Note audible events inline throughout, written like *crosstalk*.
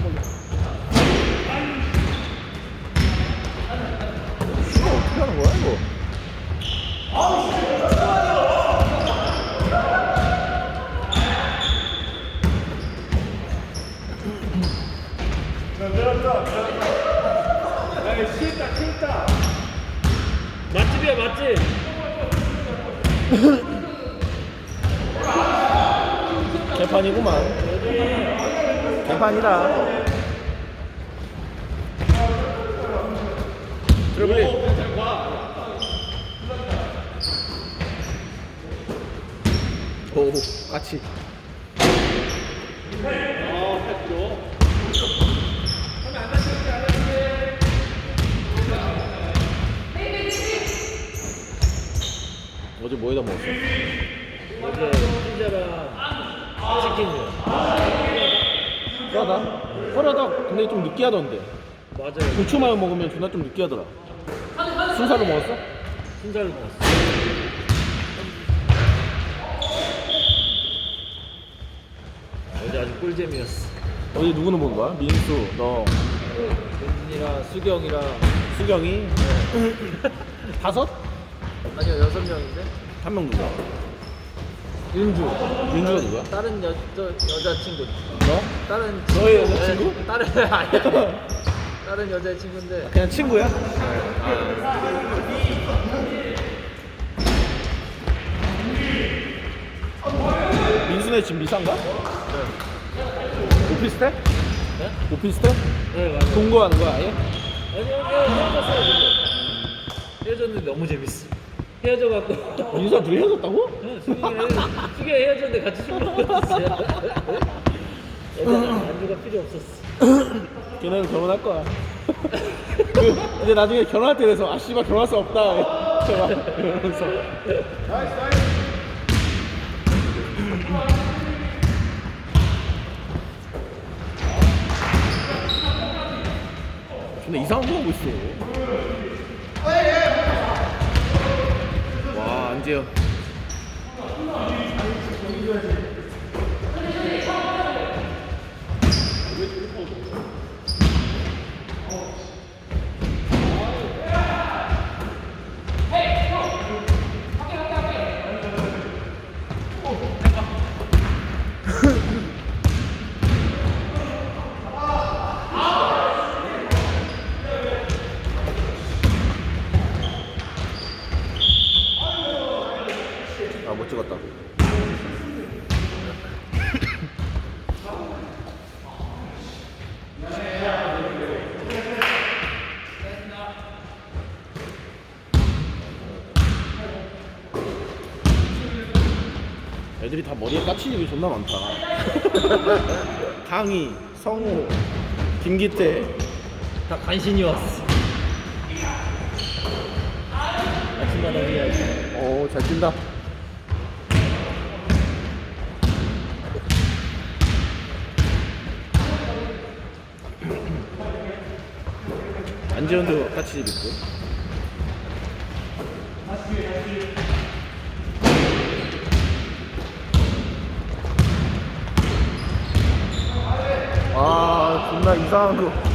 걸려. 이거 어떻게 개판이구만. 개판이다. 드리블링. 오, 같이. 어제 뭐에다 먹었어? 어제 피자랑 치킨이요 허라다? 허라다 근데 좀 느끼하던데 맞아요 고추 마요 먹으면 존나 좀 느끼하더라 순살로 먹었어? 순살로 먹었어 어제 아주 꿀잼이었어 어제 누구는 본 거야? 민수, 너, 민진이랑 수경이랑 수경이 *laughs* 다섯? 아니요 여섯 명인데 한 명 누구야? 윤주 윤주가 누구야? 다른 여, 저, 여자친구 너? 다른 너의 여자친구? 네, *laughs* 다른 아니야 다른 여자친구인데 그냥 친구야? 민수네 집 미사인가? 오피스텔? 네? 오피스텔? 네 맞아요 동거하는 거야 아예? 아니요 헤어졌어요. 헤어졌는데 너무 재밌어 헤어져 갖고 민수가 둘이 헤어졌다고? 수경 헤어졌는데 같이 술 먹었어요 여자는 안주가 필요 없었어 걔네는 결혼할 거야. 그 이제 나중에 결혼할 때 돼서 아 씨발 결혼할 수 없다. 제발 이러면서. 근데 이상한 거 하고 있어. do. 찍었다. 애들이 다 머리에 까치집이 존나 많다. *laughs* 강희, 성우, 김기태, 다 간신히 왔어 아침마다 해야지 오, 잘 뛴다. 안재현도 같이 집 있고. 아, 존나 이상한 거.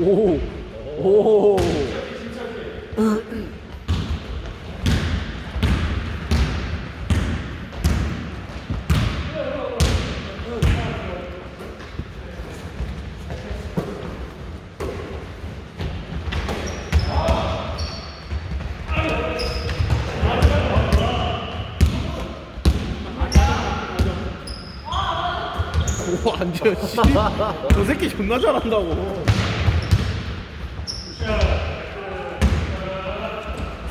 오. 오. 오, 안 돼요, 씨. 저 새끼 존나 잘한다고.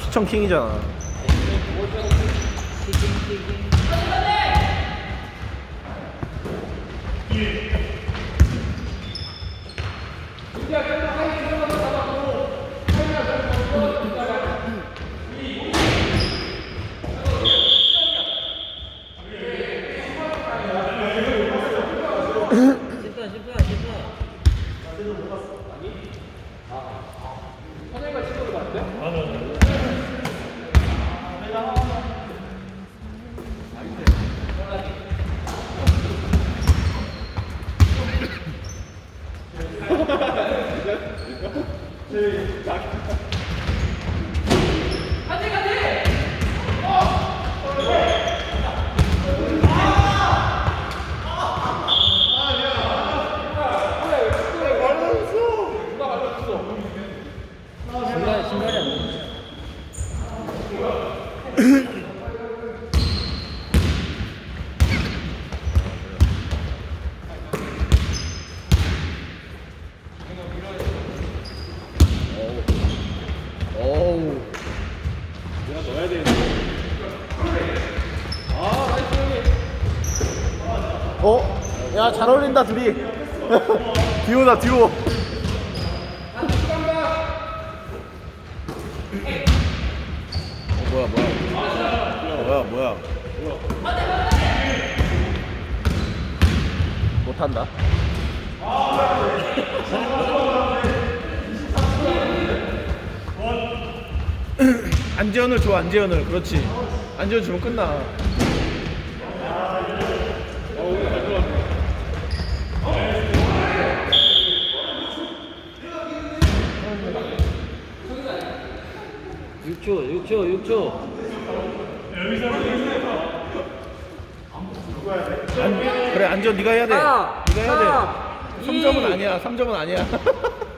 시청 킹이잖아. 어? 야, 잘 어울린다, 둘이. *laughs* 듀오다, 듀오. 어, 뭐야, 뭐야. 뭐야, 뭐야. 못한다. *laughs* *clears throat* 안재현을 줘, 안재현을. 그렇지. 안재현 주면 끝나. 육초육초육초 안, 그래, 안재현 네가 해야 돼. 사, 네가 해야 삼, 돼. 이. 3점은 아니야. 3점은 아니야. *laughs*